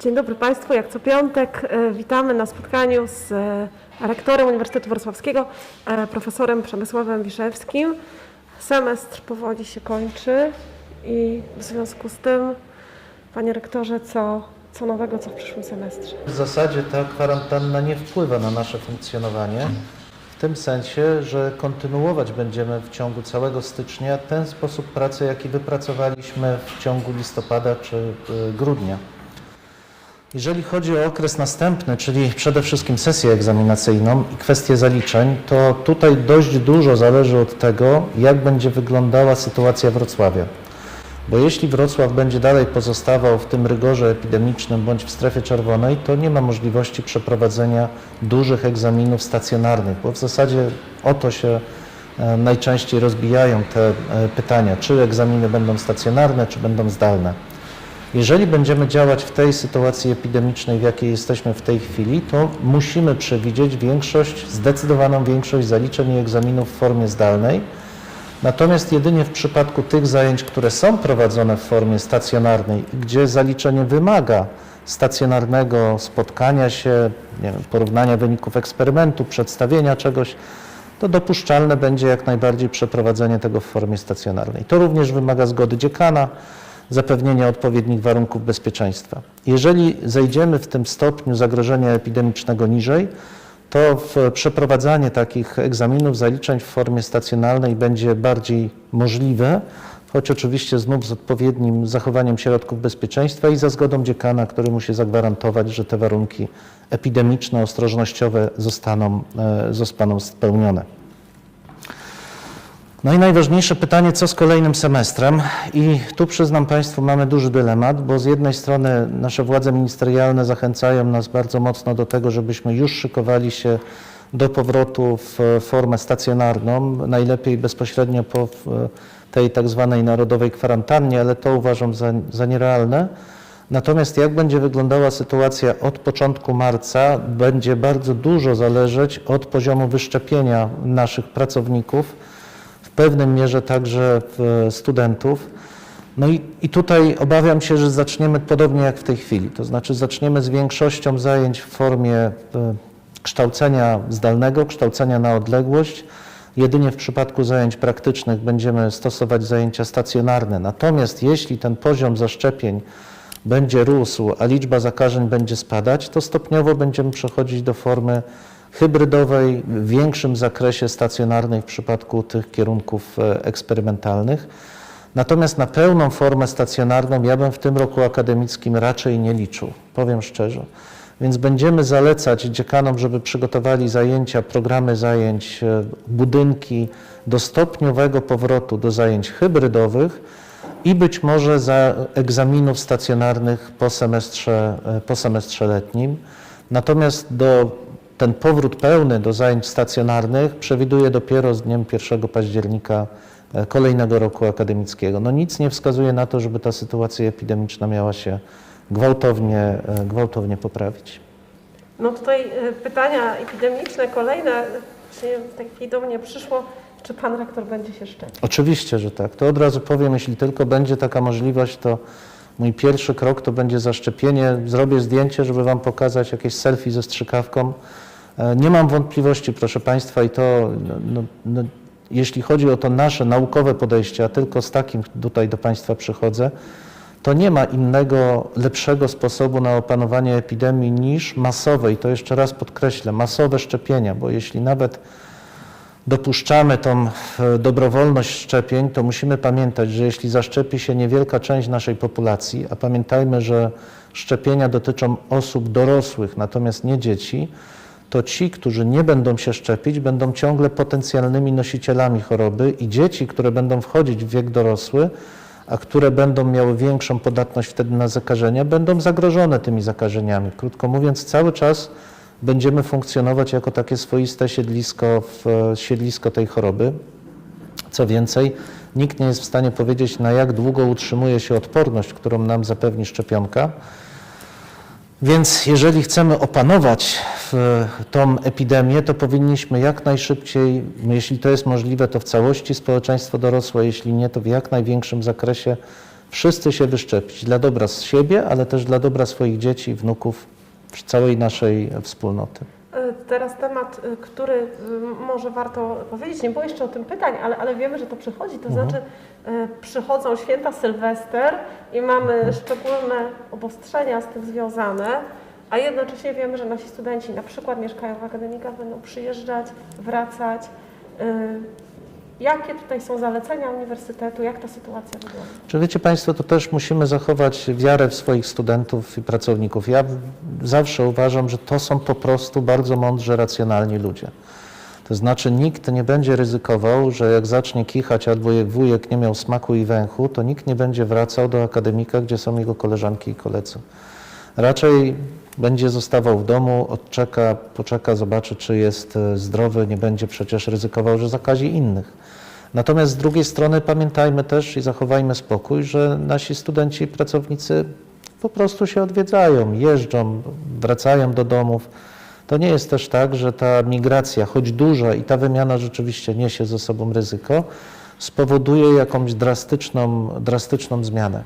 Dzień dobry Państwu. Jak co piątek e, witamy na spotkaniu z e, rektorem Uniwersytetu Wrocławskiego, e, profesorem Przemysławem Wiszewskim. Semestr powoli się kończy i w związku z tym, Panie Rektorze, co, co nowego, co w przyszłym semestrze? W zasadzie ta kwarantanna nie wpływa na nasze funkcjonowanie, w tym sensie, że kontynuować będziemy w ciągu całego stycznia ten sposób pracy, jaki wypracowaliśmy w ciągu listopada czy grudnia. Jeżeli chodzi o okres następny, czyli przede wszystkim sesję egzaminacyjną i kwestię zaliczeń, to tutaj dość dużo zależy od tego, jak będzie wyglądała sytuacja Wrocławia. Bo jeśli Wrocław będzie dalej pozostawał w tym rygorze epidemicznym bądź w strefie czerwonej, to nie ma możliwości przeprowadzenia dużych egzaminów stacjonarnych, bo w zasadzie o to się e, najczęściej rozbijają te e, pytania, czy egzaminy będą stacjonarne, czy będą zdalne. Jeżeli będziemy działać w tej sytuacji epidemicznej, w jakiej jesteśmy w tej chwili, to musimy przewidzieć większość, zdecydowaną większość zaliczeń i egzaminów w formie zdalnej. Natomiast jedynie w przypadku tych zajęć, które są prowadzone w formie stacjonarnej gdzie zaliczenie wymaga stacjonarnego spotkania się, wiem, porównania wyników eksperymentu, przedstawienia czegoś, to dopuszczalne będzie jak najbardziej przeprowadzenie tego w formie stacjonarnej. To również wymaga zgody dziekana, zapewnienia odpowiednich warunków bezpieczeństwa. Jeżeli zejdziemy w tym stopniu zagrożenia epidemicznego niżej, to przeprowadzanie takich egzaminów, zaliczeń w formie stacjonarnej będzie bardziej możliwe, choć oczywiście znów z odpowiednim zachowaniem środków bezpieczeństwa i za zgodą dziekana, który musi zagwarantować, że te warunki epidemiczne, ostrożnościowe zostaną, e, zostaną spełnione. No i najważniejsze pytanie, co z kolejnym semestrem? I tu przyznam Państwu, mamy duży dylemat, bo z jednej strony nasze władze ministerialne zachęcają nas bardzo mocno do tego, żebyśmy już szykowali się do powrotu w formę stacjonarną, najlepiej bezpośrednio po tej tak zwanej narodowej kwarantannie, ale to uważam za, za nierealne. Natomiast jak będzie wyglądała sytuacja od początku marca, będzie bardzo dużo zależeć od poziomu wyszczepienia naszych pracowników, pewnym mierze także w studentów. No i, i tutaj obawiam się, że zaczniemy podobnie jak w tej chwili, to znaczy zaczniemy z większością zajęć w formie e, kształcenia zdalnego, kształcenia na odległość. Jedynie w przypadku zajęć praktycznych będziemy stosować zajęcia stacjonarne. Natomiast jeśli ten poziom zaszczepień będzie rósł, a liczba zakażeń będzie spadać, to stopniowo będziemy przechodzić do formy hybrydowej w większym zakresie stacjonarnej w przypadku tych kierunków e, eksperymentalnych. Natomiast na pełną formę stacjonarną ja bym w tym roku akademickim raczej nie liczył, powiem szczerze. Więc będziemy zalecać dziekanom, żeby przygotowali zajęcia, programy zajęć, e, budynki do stopniowego powrotu do zajęć hybrydowych i być może za egzaminów stacjonarnych po semestrze, e, po semestrze letnim. Natomiast do, ten powrót pełny do zajęć stacjonarnych przewiduje dopiero z dniem 1 października e, kolejnego roku akademickiego. No nic nie wskazuje na to, żeby ta sytuacja epidemiczna miała się gwałtownie, e, gwałtownie poprawić. No tutaj e, pytania epidemiczne, kolejne, chwili do mnie przyszło, czy Pan Rektor będzie się szczepić? Oczywiście, że tak. To od razu powiem, jeśli tylko będzie taka możliwość, to mój pierwszy krok to będzie zaszczepienie. Zrobię zdjęcie, żeby Wam pokazać jakieś selfie ze strzykawką. E, Nie mam wątpliwości, proszę Państwa, i to, no, no, no, jeśli chodzi o to nasze naukowe podejście, a tylko z takim tutaj do Państwa przychodzę, to nie ma innego, lepszego sposobu na opanowanie epidemii niż masowe, i to jeszcze raz podkreślę, masowe szczepienia, bo jeśli nawet dopuszczamy tą e, dobrowolność szczepień, to musimy pamiętać, że jeśli zaszczepi się niewielka część naszej populacji, a pamiętajmy, że szczepienia dotyczą osób dorosłych, natomiast nie dzieci, to ci, którzy nie będą się szczepić, będą ciągle potencjalnymi nosicielami choroby i dzieci, które będą wchodzić w wiek dorosły, a które będą miały większą podatność wtedy na zakażenia, będą zagrożone tymi zakażeniami. Krótko mówiąc, cały czas będziemy funkcjonować jako takie swoiste siedlisko, siedlisko tej choroby. Co więcej, nikt nie jest w stanie powiedzieć, na jak długo utrzymuje się odporność, którą nam zapewni szczepionka. Więc jeżeli chcemy opanować tą epidemię, to powinniśmy jak najszybciej, jeśli to jest możliwe, to w całości społeczeństwo dorosłe, jeśli nie, to w jak największym zakresie wszyscy się wyszczepić dla dobra z siebie, ale też dla dobra swoich dzieci, wnuków, całej naszej wspólnoty. E, Teraz temat, e, który e, może warto powiedzieć, nie było jeszcze o tym pytań, ale, ale wiemy, że to przychodzi, to znaczy e, przychodzą święta Sylwester i mamy szczególne obostrzenia z tym związane, a jednocześnie wiemy, że nasi studenci na przykład mieszkają w akademikach, będą przyjeżdżać, wracać. Jakie tutaj są zalecenia uniwersytetu, jak ta sytuacja wygląda? Czy wiecie Państwo, to też musimy zachować wiarę w swoich studentów i pracowników. Ja zawsze uważam, że to są po prostu bardzo mądrzy, racjonalni ludzie. To znaczy nikt nie będzie ryzykował, że jak zacznie kichać albo jak wujek nie miał smaku i węchu, to nikt nie będzie wracał do akademika, gdzie są jego koleżanki i koledzy. Raczej będzie zostawał w domu, odczeka, poczeka, zobaczy, czy jest e, zdrowy, nie będzie przecież ryzykował, że zakazi innych. Natomiast z drugiej strony pamiętajmy też i zachowajmy spokój, że nasi studenci i pracownicy po prostu się odwiedzają, jeżdżą, wracają do domów. To nie jest też tak, że ta migracja, choć duża i ta wymiana rzeczywiście niesie ze sobą ryzyko, spowoduje jakąś drastyczną, drastyczną zmianę.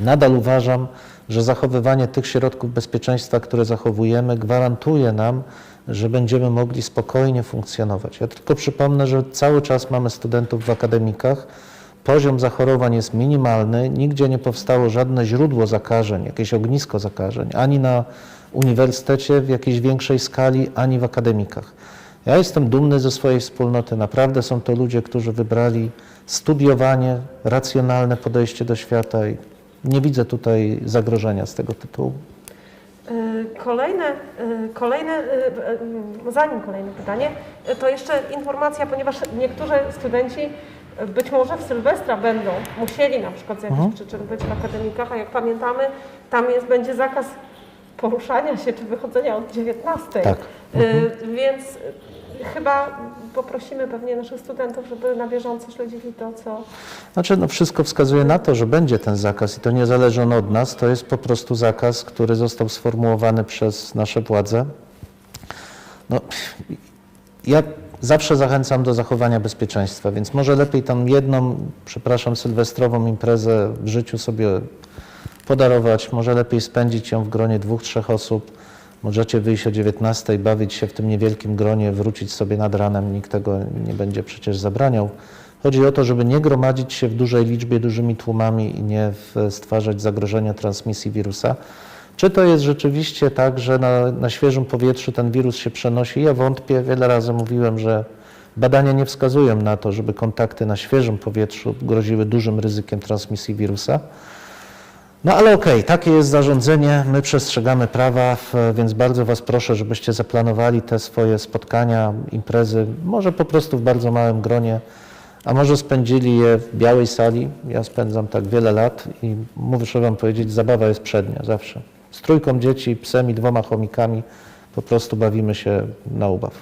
Nadal uważam, że zachowywanie tych środków bezpieczeństwa, które zachowujemy, gwarantuje nam, że będziemy mogli spokojnie funkcjonować. Ja tylko przypomnę, że cały czas mamy studentów w akademikach. Poziom zachorowań jest minimalny, nigdzie nie powstało żadne źródło zakażeń, jakieś ognisko zakażeń, ani na uniwersytecie w jakiejś większej skali, ani w akademikach. Ja jestem dumny ze swojej wspólnoty. Naprawdę są to ludzie, którzy wybrali studiowanie, racjonalne podejście do świata i nie widzę tutaj zagrożenia z tego tytułu. Y, Kolejne, y, kolejne, y, zanim kolejne pytanie, to jeszcze informacja, ponieważ niektórzy studenci być może w Sylwestra będą musieli na przykład z jakichś Mhm. przyczyn być w akademikach, a jak pamiętamy, tam jest, będzie zakaz poruszania się czy wychodzenia od 19. Tak. Y, Więc chyba poprosimy pewnie naszych studentów, żeby na bieżąco śledzili to, co Znaczy, no wszystko wskazuje na to, że będzie ten zakaz i to nie zależy on od nas. To jest po prostu zakaz, który został sformułowany przez nasze władze. No, ja zawsze zachęcam do zachowania bezpieczeństwa, więc może lepiej tam jedną, przepraszam, sylwestrową imprezę w życiu sobie podarować, może lepiej spędzić ją w gronie dwóch, trzech osób. Możecie wyjść o 19, bawić się w tym niewielkim gronie, wrócić sobie nad ranem, nikt tego nie będzie przecież zabraniał. Chodzi o to, żeby nie gromadzić się w dużej liczbie, dużymi tłumami i nie stwarzać zagrożenia transmisji wirusa. Czy to jest rzeczywiście tak, że na, na świeżym powietrzu ten wirus się przenosi? Ja wątpię. Wiele razy mówiłem, że badania nie wskazują na to, żeby kontakty na świeżym powietrzu groziły dużym ryzykiem transmisji wirusa. No ale okej, takie jest zarządzenie, my przestrzegamy prawa, więc bardzo Was proszę, żebyście zaplanowali te swoje spotkania, imprezy, może po prostu w bardzo małym gronie, a może spędzili je w białej sali. Ja spędzam tak wiele lat i muszę Wam powiedzieć, zabawa jest przednia zawsze. Z trójką dzieci, psem i dwoma chomikami po prostu bawimy się na ubaw.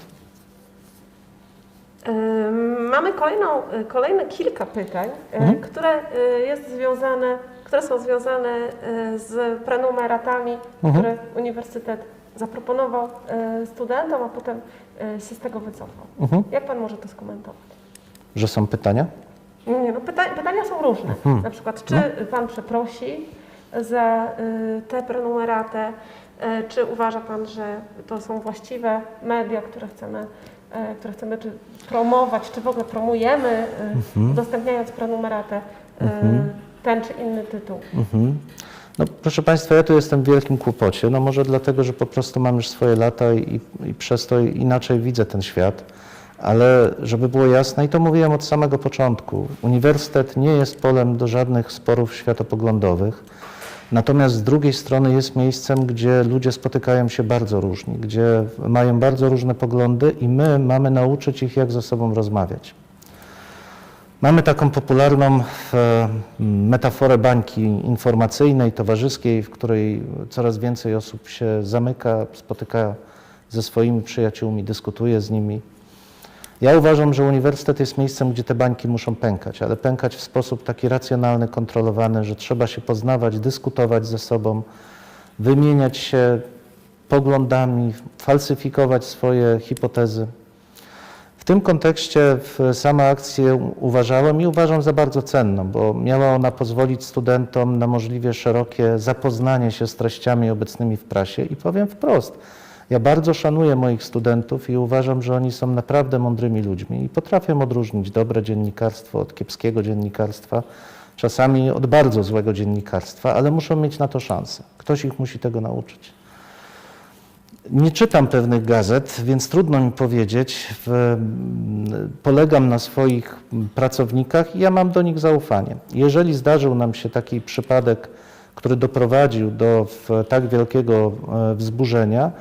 Mamy kolejną, y, kolejne kilka pytań, y, które, y, jest związane, które są związane y, z prenumeratami, które Uniwersytet zaproponował y, studentom, a potem y, się z tego wycofał. Mhm. Jak Pan może to skomentować? Że są pytania? Nie, no pyta, pytania są różne. Na przykład, czy Pan przeprosi za tę prenumeratę, czy uważa Pan, że to są właściwe media, które chcemy, które chcemy czy promować, czy w ogóle promujemy, y, udostępniając prenumeratę, y, ten czy inny tytuł. Mhm. No, proszę Państwa, ja tu jestem w wielkim kłopocie. No może dlatego, że po prostu mam już swoje lata i, i przez to inaczej widzę ten świat. Ale żeby było jasne, i to mówiłem od samego początku, uniwersytet nie jest polem do żadnych sporów światopoglądowych. Natomiast z drugiej strony jest miejscem, gdzie ludzie spotykają się bardzo różni, gdzie mają bardzo różne poglądy i my mamy nauczyć ich, jak ze sobą rozmawiać. Mamy taką popularną e, metaforę bańki informacyjnej, towarzyskiej, w której coraz więcej osób się zamyka, spotyka ze swoimi przyjaciółmi, dyskutuje z nimi. Ja uważam, że uniwersytet jest miejscem, gdzie te bańki muszą pękać, ale pękać w sposób taki racjonalny, kontrolowany, że trzeba się poznawać, dyskutować ze sobą, wymieniać się poglądami, falsyfikować swoje hipotezy. W tym kontekście sama akcję uważałem i uważam za bardzo cenną, bo miała ona pozwolić studentom na możliwie szerokie zapoznanie się z treściami obecnymi w prasie i powiem wprost, ja bardzo szanuję moich studentów i uważam, że oni są naprawdę mądrymi ludźmi i potrafią odróżnić dobre dziennikarstwo od kiepskiego dziennikarstwa, czasami od bardzo złego dziennikarstwa, ale muszą mieć na to szansę. Ktoś ich musi tego nauczyć. Nie czytam pewnych gazet, więc trudno mi powiedzieć. Polegam na swoich pracownikach i ja mam do nich zaufanie. Jeżeli zdarzył nam się taki przypadek, który doprowadził do tak wielkiego e, wzburzenia,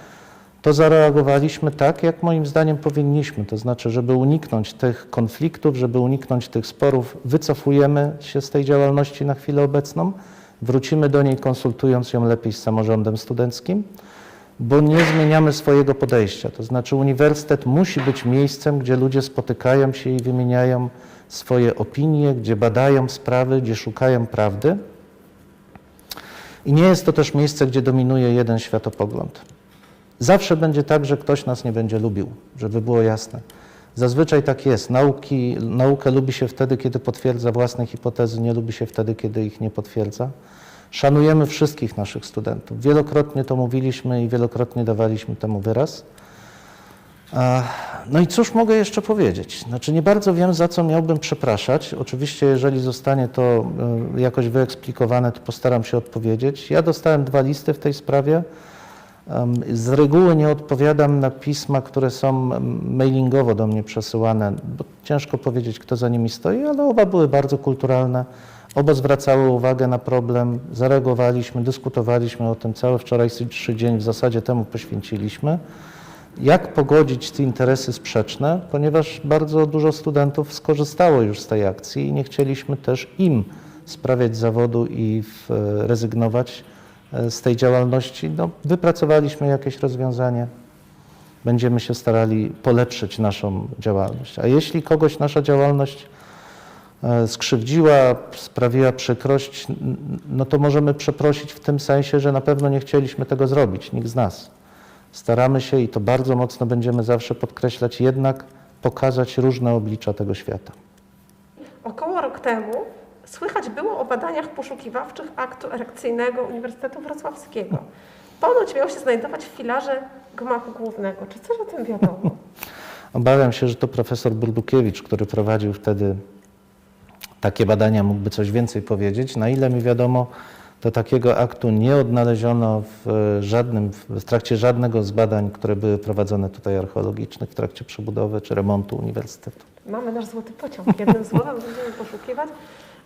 to zareagowaliśmy tak, jak moim zdaniem powinniśmy. To znaczy, żeby uniknąć tych konfliktów, żeby uniknąć tych sporów, wycofujemy się z tej działalności na chwilę obecną, wrócimy do niej konsultując ją lepiej z samorządem studenckim bo nie zmieniamy swojego podejścia. To znaczy, uniwersytet musi być miejscem, gdzie ludzie spotykają się i wymieniają swoje opinie, gdzie badają sprawy, gdzie szukają prawdy. I nie jest to też miejsce, gdzie dominuje jeden światopogląd. Zawsze będzie tak, że ktoś nas nie będzie lubił, żeby było jasne. Zazwyczaj tak jest. Nauki, naukę lubi się wtedy, kiedy potwierdza własne hipotezy, nie lubi się wtedy, kiedy ich nie potwierdza. Szanujemy wszystkich naszych studentów. Wielokrotnie to mówiliśmy i wielokrotnie dawaliśmy temu wyraz. No i cóż mogę jeszcze powiedzieć? Znaczy nie bardzo wiem, za co miałbym przepraszać. Oczywiście, jeżeli zostanie to y, jakoś wyeksplikowane, to postaram się odpowiedzieć. Ja dostałem dwa listy w tej sprawie. Z reguły nie odpowiadam na pisma, które są mailingowo do mnie przesyłane, bo ciężko powiedzieć, kto za nimi stoi, ale oba były bardzo kulturalne. Oba zwracały uwagę na problem, zareagowaliśmy, dyskutowaliśmy o tym cały wczorajszy dzień, w zasadzie temu poświęciliśmy. Jak pogodzić te interesy sprzeczne, ponieważ bardzo dużo studentów skorzystało już z tej akcji i nie chcieliśmy też im sprawiać zawodu i w, rezygnować e, z tej działalności. No, wypracowaliśmy jakieś rozwiązanie. Będziemy się starali polepszyć naszą działalność. A jeśli kogoś nasza działalność e, skrzywdziła, sprawiła przykrość, no to możemy przeprosić w tym sensie, że na pewno nie chcieliśmy tego zrobić, nikt z nas. Staramy się i to bardzo mocno będziemy zawsze podkreślać, jednak pokazać różne oblicza tego świata. Około rok temu słychać było o badaniach poszukiwawczych aktu erekcyjnego Uniwersytetu Wrocławskiego. Ponoć miał się znajdować w filarze gmachu głównego. Czy coś o tym wiadomo? Obawiam się, że to profesor Burdukiewicz, który prowadził wtedy takie badania, mógłby coś więcej powiedzieć. Na ile mi wiadomo, to takiego aktu nie odnaleziono w żadnym, w trakcie żadnego z badań, które były prowadzone tutaj archeologicznych, w trakcie przebudowy czy remontu uniwersytetu. Mamy nasz złoty pociąg. Jednym słowem będziemy poszukiwać.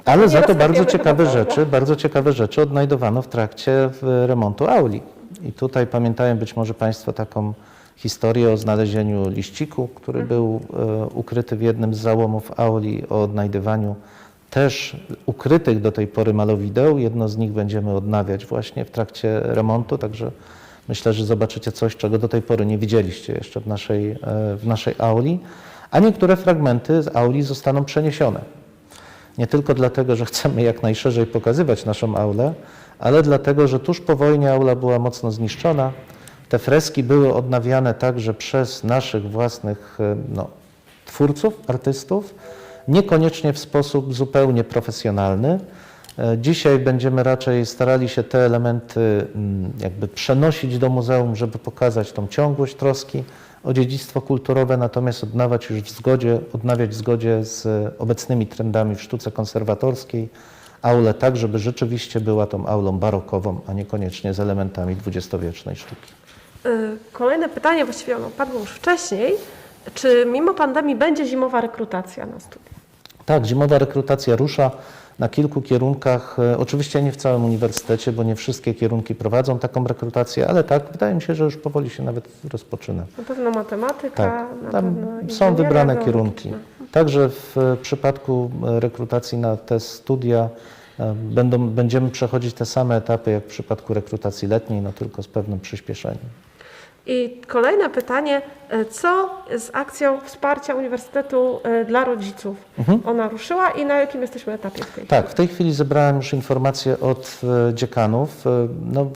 Ale za to bardzo ciekawe rzeczy, bardzo ciekawe rzeczy odnajdowano w trakcie remontu auli. I tutaj pamiętają być może Państwo taką historię o znalezieniu liściku, który był e, ukryty w jednym z załomów auli, o odnajdywaniu też ukrytych do tej pory malowideł. Jedno z nich będziemy odnawiać właśnie w trakcie remontu, także myślę, że zobaczycie coś, czego do tej pory nie widzieliście jeszcze w naszej, e, w naszej auli. A niektóre fragmenty z auli zostaną przeniesione. Nie tylko dlatego, że chcemy jak najszerzej pokazywać naszą aulę, ale dlatego, że tuż po wojnie aula była mocno zniszczona. Te freski były odnawiane także przez naszych własnych e, no, twórców, artystów, niekoniecznie w sposób zupełnie profesjonalny. E, Dzisiaj będziemy raczej starali się te elementy mm, jakby przenosić do muzeum, żeby pokazać tą ciągłość troski o dziedzictwo kulturowe, natomiast odnawiać już w zgodzie, odnawiać w zgodzie z obecnymi trendami w sztuce konserwatorskiej aulę tak, żeby rzeczywiście była tą aulą barokową, a niekoniecznie z elementami dwudziestowiecznej sztuki. Y, Kolejne pytanie, właściwie ono padło już wcześniej. Czy mimo pandemii będzie zimowa rekrutacja na studia? Tak, zimowa rekrutacja rusza na kilku kierunkach. E, Oczywiście nie w całym uniwersytecie, bo nie wszystkie kierunki prowadzą taką rekrutację, ale tak, wydaje mi się, że już powoli się nawet rozpoczyna. Na pewno matematyka, Tak, na tam pewno są wybrane kierunki. Także w e, przypadku e, rekrutacji na te studia będą, będziemy przechodzić te same etapy jak w przypadku rekrutacji letniej, no tylko z pewnym przyspieszeniem. I kolejne pytanie, y, co z akcją wsparcia Uniwersytetu y, dla rodziców? Ona ruszyła i na jakim jesteśmy etapie w tej chwili? Tak, w tej chwili zebrałem już informacje od e, dziekanów. E, No,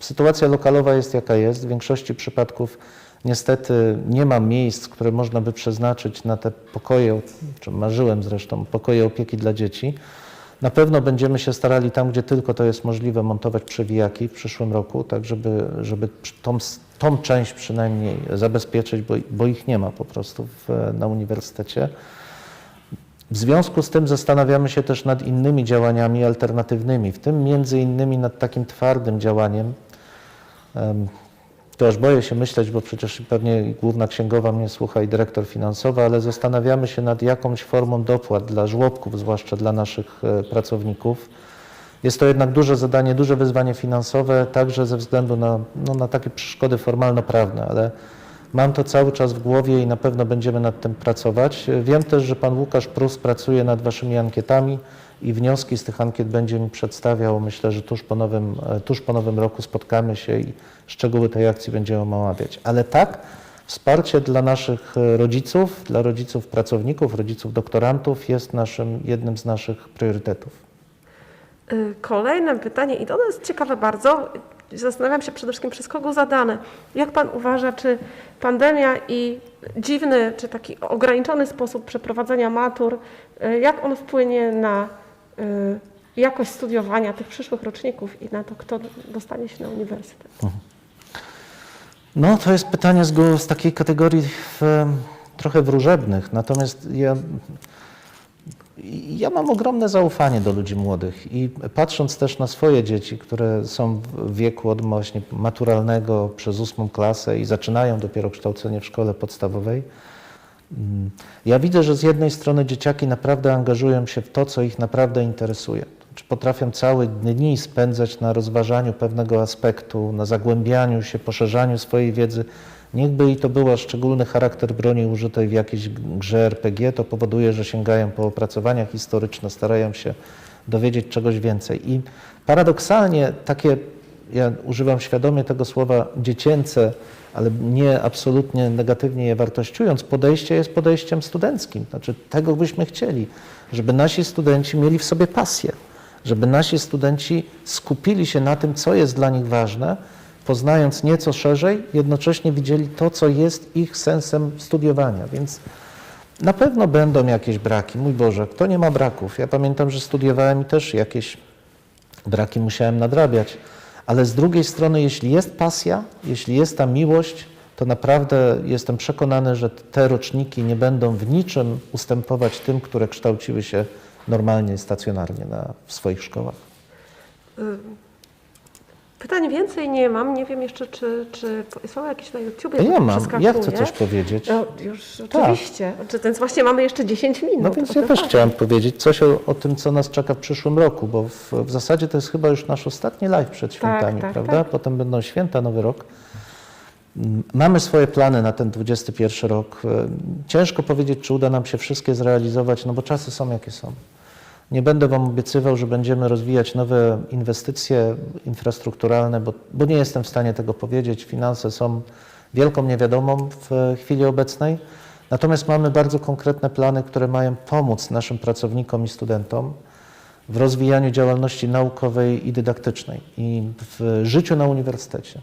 sytuacja lokalowa jest jaka jest. W większości przypadków Niestety nie ma miejsc, które można by przeznaczyć na te pokoje, czym marzyłem zresztą, pokoje opieki dla dzieci. Na pewno będziemy się starali tam, gdzie tylko to jest możliwe, montować przewijaki w przyszłym roku, tak żeby, żeby tą, tą część przynajmniej zabezpieczyć, bo, bo ich nie ma po prostu w, na uniwersytecie. W związku z tym zastanawiamy się też nad innymi działaniami alternatywnymi, w tym między innymi nad takim twardym działaniem. em, To aż boję się myśleć, bo przecież pewnie główna księgowa mnie słucha i dyrektor finansowa, ale zastanawiamy się nad jakąś formą dopłat dla żłobków, zwłaszcza dla naszych e, pracowników. Jest to jednak duże zadanie, duże wyzwanie finansowe, także ze względu na, no, na takie przeszkody formalno-prawne, ale mam to cały czas w głowie i na pewno będziemy nad tym pracować. Wiem też, że pan Łukasz Prus pracuje nad waszymi ankietami i wnioski z tych ankiet będzie mi przedstawiał. Myślę, że tuż po nowym, e, tuż po nowym roku spotkamy się i szczegóły tej akcji będziemy omawiać. Ale tak, wsparcie dla naszych e, rodziców, dla rodziców pracowników, rodziców doktorantów jest naszym, jednym z naszych priorytetów. Y, Kolejne pytanie, i to jest ciekawe bardzo. Zastanawiam się przede wszystkim, przez kogo zadane. Jak Pan uważa, czy pandemia i dziwny, czy taki ograniczony sposób przeprowadzenia matur, y, jak on wpłynie na y, jakość studiowania tych przyszłych roczników i na to, kto dostanie się na uniwersytet? No, to jest pytanie z, z takiej kategorii w, trochę wróżebnych, natomiast ja, ja mam ogromne zaufanie do ludzi młodych i patrząc też na swoje dzieci, które są w wieku od właśnie maturalnego przez ósmą klasę i zaczynają dopiero kształcenie w szkole podstawowej, mm, ja widzę, że z jednej strony dzieciaki naprawdę angażują się w to, co ich naprawdę interesuje. Czy potrafią całe dni spędzać na rozważaniu pewnego aspektu, na zagłębianiu się, poszerzaniu swojej wiedzy. Niechby i to był szczególny charakter broni użytej w jakiejś grze RPG, to powoduje, że sięgają po opracowania historyczne, starają się dowiedzieć czegoś więcej. I paradoksalnie takie, ja używam świadomie tego słowa dziecięce, ale nie absolutnie negatywnie je wartościując, podejście jest podejściem studenckim. Znaczy tego byśmy chcieli, żeby nasi studenci mieli w sobie pasję, żeby nasi studenci skupili się na tym, co jest dla nich ważne, poznając nieco szerzej, jednocześnie widzieli to, co jest ich sensem studiowania. Więc na pewno będą jakieś braki. Mój Boże, kto nie ma braków? Ja pamiętam, że studiowałem i też jakieś braki musiałem nadrabiać. Ale z drugiej strony, jeśli jest pasja, jeśli jest ta miłość, to naprawdę jestem przekonany, że te roczniki nie będą w niczym ustępować tym, które kształciły się normalnie, stacjonarnie na, w swoich szkołach. Pytań więcej nie mam. Nie wiem jeszcze, czy, czy są jakieś na YouTubie. Ja mam, ja chcę coś powiedzieć. No, już oczywiście. Czy Więc właśnie mamy jeszcze 10 minut. No więc ja prawda. też chciałem powiedzieć coś o, o tym, co nas czeka w przyszłym roku, bo w, w zasadzie to jest chyba już nasz ostatni live przed świętami, tak, prawda? tak. Potem będą święta, nowy rok. Mm, Mamy swoje plany na ten 21 rok. E, Ciężko powiedzieć, czy uda nam się wszystkie zrealizować, no bo czasy są jakie są. Nie będę Wam obiecywał, że będziemy rozwijać nowe inwestycje infrastrukturalne, bo, bo nie jestem w stanie tego powiedzieć. Finanse są wielką niewiadomą w chwili obecnej. Natomiast mamy bardzo konkretne plany, które mają pomóc naszym pracownikom i studentom w rozwijaniu działalności naukowej i dydaktycznej i w życiu na uniwersytecie.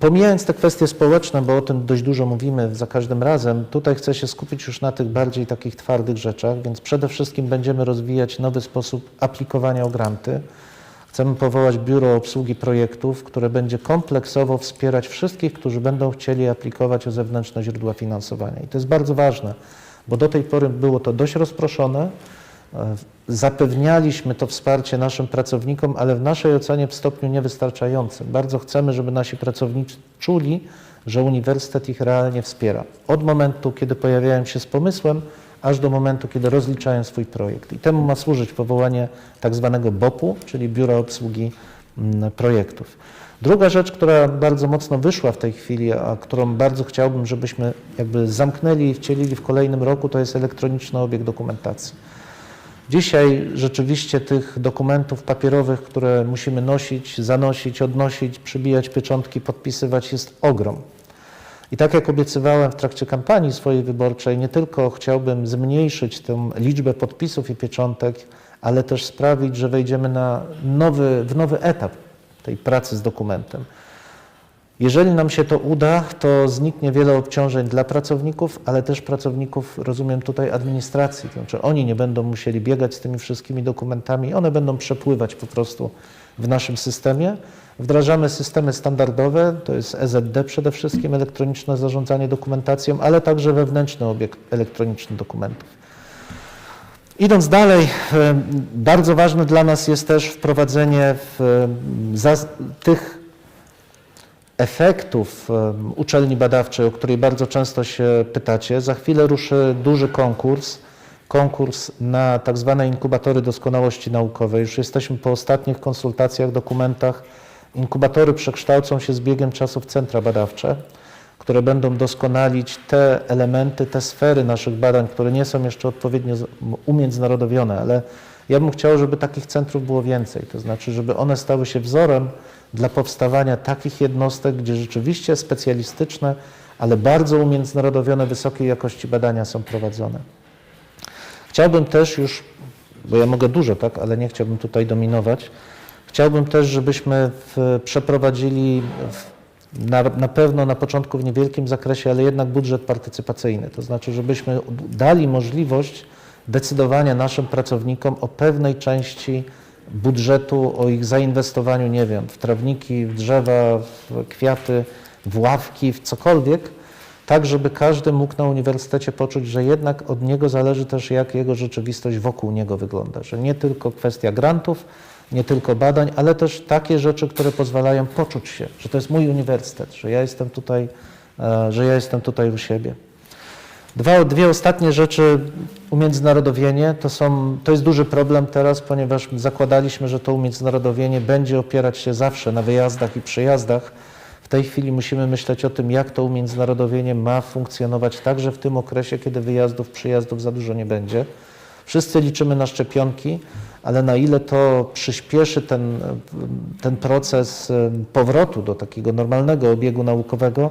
Pomijając te kwestie społeczne, bo o tym dość dużo mówimy za każdym razem, tutaj chcę się skupić już na tych bardziej takich twardych rzeczach, więc przede wszystkim będziemy rozwijać nowy sposób aplikowania o granty. Chcemy powołać biuro obsługi projektów, które będzie kompleksowo wspierać wszystkich, którzy będą chcieli aplikować o zewnętrzne źródła finansowania. I to jest bardzo ważne, bo do tej pory było to dość rozproszone. E, Zapewnialiśmy to wsparcie naszym pracownikom, ale w naszej ocenie w stopniu niewystarczającym. Bardzo chcemy, żeby nasi pracownicy czuli, że uniwersytet ich realnie wspiera. Od momentu, kiedy pojawiają się z pomysłem, aż do momentu, kiedy rozliczają swój projekt. I temu ma służyć powołanie tak zwanego BOP-u, czyli Biura Obsługi mm, Projektów. Druga rzecz, która bardzo mocno wyszła w tej chwili, a którą bardzo chciałbym, żebyśmy jakby zamknęli i wcielili w kolejnym roku, to jest elektroniczny obieg dokumentacji. Dzisiaj rzeczywiście tych dokumentów papierowych, które musimy nosić, zanosić, odnosić, przybijać pieczątki, podpisywać jest ogrom. I tak jak obiecywałem w trakcie kampanii swojej wyborczej, nie tylko chciałbym zmniejszyć tę liczbę podpisów i pieczątek, ale też sprawić, że wejdziemy na nowy, w nowy etap tej pracy z dokumentem. Jeżeli nam się to uda, to zniknie wiele obciążeń dla pracowników, ale też pracowników, rozumiem tutaj, administracji. To znaczy oni nie będą musieli biegać z tymi wszystkimi dokumentami, one będą przepływać po prostu w naszym systemie. Wdrażamy systemy standardowe, to jest EZD przede wszystkim, elektroniczne zarządzanie dokumentacją, ale także wewnętrzny obieg elektroniczny dokumentów. Idąc dalej, bardzo ważne dla nas jest też wprowadzenie tych efektów uczelni badawczej, o której bardzo często się pytacie. Za chwilę ruszy duży konkurs, konkurs na tak zwane inkubatory doskonałości naukowej. Już jesteśmy po ostatnich konsultacjach, dokumentach. Inkubatory przekształcą się z biegiem czasu w centra badawcze, które będą doskonalić te elementy, te sfery naszych badań, które nie są jeszcze odpowiednio umiędzynarodowione, ale ja bym chciał, żeby takich centrów było więcej, to znaczy, żeby one stały się wzorem dla powstawania takich jednostek, gdzie rzeczywiście specjalistyczne, ale bardzo umiędzynarodowione, wysokiej jakości badania są prowadzone. Chciałbym też już, bo ja mogę dużo, tak, ale nie chciałbym tutaj dominować, chciałbym też, żebyśmy w, przeprowadzili w, na, na pewno na początku w niewielkim zakresie, ale jednak budżet partycypacyjny. To znaczy, żebyśmy dali możliwość decydowania naszym pracownikom o pewnej części budżetu, o ich zainwestowaniu, nie wiem, w trawniki, w drzewa, w kwiaty, w ławki, w cokolwiek, tak żeby każdy mógł na uniwersytecie poczuć, że jednak od niego zależy też, jak jego rzeczywistość wokół niego wygląda, że nie tylko kwestia grantów, nie tylko badań, ale też takie rzeczy, które pozwalają poczuć się, że to jest mój uniwersytet, że ja jestem tutaj, e, że ja jestem tutaj u siebie. Dwa, dwie ostatnie rzeczy, umiędzynarodowienie, to, są, to jest duży problem teraz, ponieważ zakładaliśmy, że to umiędzynarodowienie będzie opierać się zawsze na wyjazdach i przyjazdach. W tej chwili musimy myśleć o tym, jak to umiędzynarodowienie ma funkcjonować także w tym okresie, kiedy wyjazdów, przyjazdów za dużo nie będzie. Wszyscy liczymy na szczepionki, ale na ile to przyspieszy ten, ten proces em, powrotu do takiego normalnego obiegu naukowego,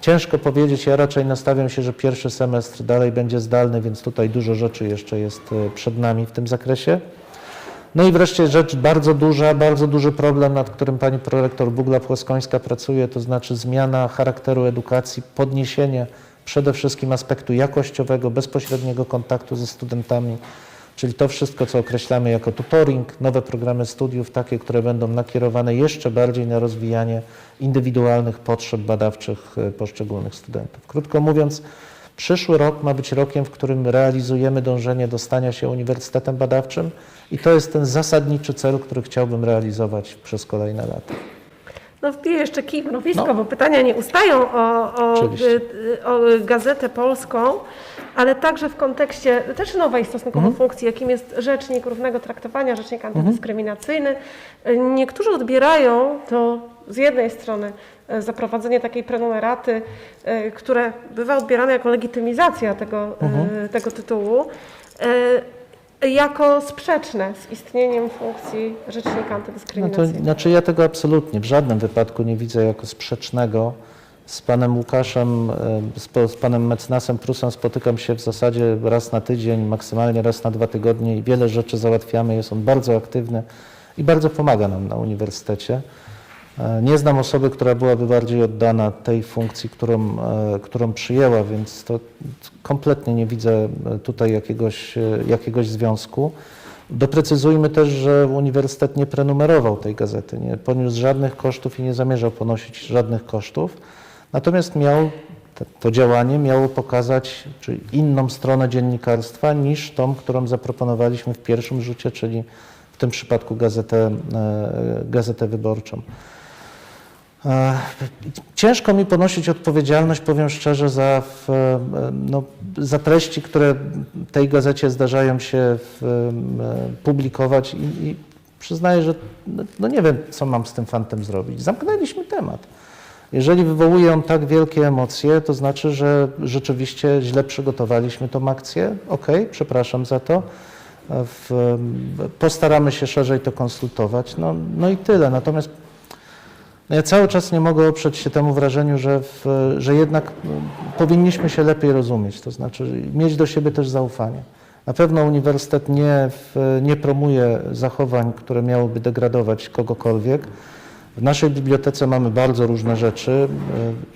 Ciężko powiedzieć, ja raczej nastawiam się, że pierwszy semestr dalej będzie zdalny, więc tutaj dużo rzeczy jeszcze jest e, przed nami w tym zakresie. No i wreszcie rzecz bardzo duża, bardzo duży problem, nad którym pani prorektor Bugla Płaskońska pracuje, to znaczy zmiana charakteru edukacji, podniesienie przede wszystkim aspektu jakościowego, bezpośredniego kontaktu ze studentami, czyli to wszystko, co określamy jako tutoring, nowe programy studiów, takie, które będą nakierowane jeszcze bardziej na rozwijanie indywidualnych potrzeb badawczych e, poszczególnych studentów. Krótko mówiąc, przyszły rok ma być rokiem, w którym realizujemy dążenie do stania się uniwersytetem badawczym i to jest ten zasadniczy cel, który chciałbym realizować przez kolejne lata. No wbiję jeszcze kij w No. bo pytania nie ustają o, o, o Gazetę Polską, ale także w kontekście też nowej stosunkowo Mhm. funkcji, jakim jest rzecznik równego traktowania, rzecznik antydyskryminacyjny. Y, Niektórzy odbierają to z jednej strony y, zaprowadzenie takiej prenumeraty, y, które bywa odbierane jako legitymizacja tego, y, Mhm. tego tytułu, jako sprzeczne z istnieniem funkcji rzecznika No to, antydyskryminacyjnego. znaczy ja tego absolutnie w żadnym wypadku nie widzę jako sprzecznego. Z panem Łukaszem, e, z, z panem mecenasem Prusem spotykam się w zasadzie raz na tydzień, maksymalnie raz na dwa tygodnie i wiele rzeczy załatwiamy. Jest on bardzo aktywny i bardzo pomaga nam na uniwersytecie. E, Nie znam osoby, która byłaby bardziej oddana tej funkcji, którą, e, którą przyjęła, więc to kompletnie nie widzę tutaj jakiegoś, jakiegoś związku. Doprecyzujmy też, że uniwersytet nie prenumerował tej gazety, nie poniósł żadnych kosztów i nie zamierzał ponosić żadnych kosztów. Natomiast miał, to działanie miało pokazać czyli inną stronę dziennikarstwa niż tą, którą zaproponowaliśmy w pierwszym rzucie, czyli w tym przypadku gazetę, e, gazetę wyborczą. E, Ciężko mi ponosić odpowiedzialność, powiem szczerze, za, e, no, za treści, które tej gazecie zdarzają się publikować i, i przyznaję, że no, no nie wiem, co mam z tym fantem zrobić. Zamknęliśmy temat. Jeżeli wywołuje on tak wielkie emocje, to znaczy, że rzeczywiście źle przygotowaliśmy tą akcję. Okej, przepraszam za to. W, postaramy się szerzej to konsultować. No, no i tyle. Natomiast no ja cały czas nie mogę oprzeć się temu wrażeniu, że, w, że jednak mm, powinniśmy się lepiej rozumieć, to znaczy mieć do siebie też zaufanie. Na pewno uniwersytet nie, w, nie promuje zachowań, które miałyby degradować kogokolwiek. W naszej bibliotece mamy bardzo różne rzeczy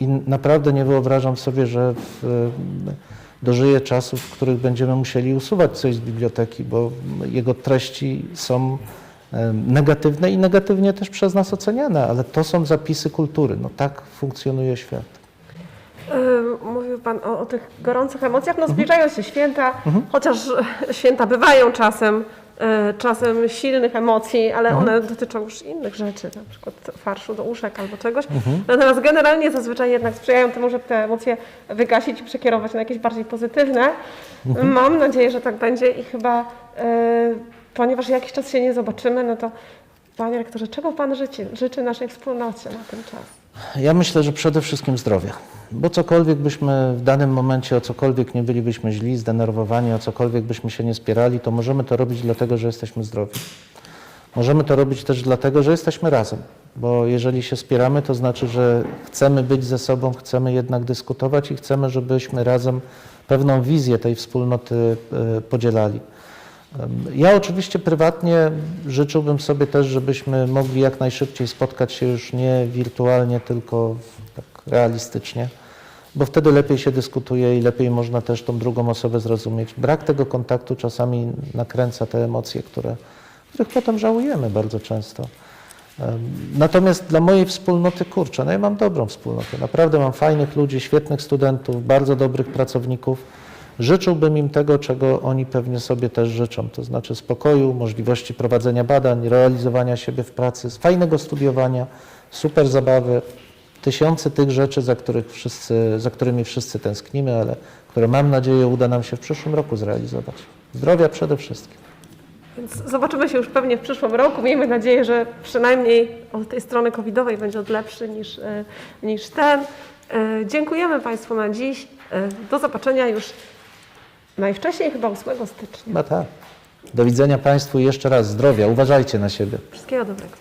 e, i naprawdę nie wyobrażam sobie, że w, e, dożyję czasów, w których będziemy musieli usuwać coś z biblioteki, bo jego treści są e, negatywne i negatywnie też przez nas oceniane, ale to są zapisy kultury. No tak funkcjonuje świat. Mówił Pan o, o tych gorących emocjach. No zbliżają się święta, chociaż święta bywają czasem, czasem silnych emocji, ale one dotyczą już innych rzeczy, na przykład farszu do uszek albo czegoś. Natomiast generalnie zazwyczaj jednak sprzyjają temu, żeby te emocje wygasić i przekierować na jakieś bardziej pozytywne. Mam nadzieję, że tak będzie i chyba, y, ponieważ jakiś czas się nie zobaczymy, no to Panie rektorze, czego Pan życzy, życzy naszej wspólnocie na ten czas? Ja myślę, że przede wszystkim zdrowia, bo cokolwiek byśmy w danym momencie, o cokolwiek nie bylibyśmy źli, zdenerwowani, o cokolwiek byśmy się nie spierali, to możemy to robić dlatego, że jesteśmy zdrowi. Możemy to robić też dlatego, że jesteśmy razem, bo jeżeli się spieramy, to znaczy, że chcemy być ze sobą, chcemy jednak dyskutować i chcemy, żebyśmy razem pewną wizję tej wspólnoty e, podzielali. Ja oczywiście prywatnie życzyłbym sobie też, żebyśmy mogli jak najszybciej spotkać się już nie wirtualnie, tylko tak realistycznie, bo wtedy lepiej się dyskutuje i lepiej można też tą drugą osobę zrozumieć. Brak tego kontaktu czasami nakręca te emocje, które, których potem żałujemy bardzo często. Natomiast dla mojej wspólnoty, kurczę, no ja mam dobrą wspólnotę. Naprawdę mam fajnych ludzi, świetnych studentów, bardzo dobrych pracowników. Życzyłbym im tego, czego oni pewnie sobie też życzą, to znaczy spokoju, możliwości prowadzenia badań, realizowania siebie w pracy, fajnego studiowania, super zabawy, tysiące tych rzeczy, za, których wszyscy, za którymi wszyscy tęsknimy, ale które mam nadzieję uda nam się w przyszłym roku zrealizować. Zdrowia przede wszystkim. Więc zobaczymy się już pewnie w przyszłym roku. Miejmy nadzieję, że przynajmniej od tej strony covidowej będzie on lepszy niż, e, niż ten. E, Dziękujemy Państwu na dziś. E, Do zobaczenia już najwcześniej chyba 8 stycznia. Chyba tak. Do widzenia Państwu jeszcze raz zdrowia. Uważajcie na siebie. Wszystkiego dobrego.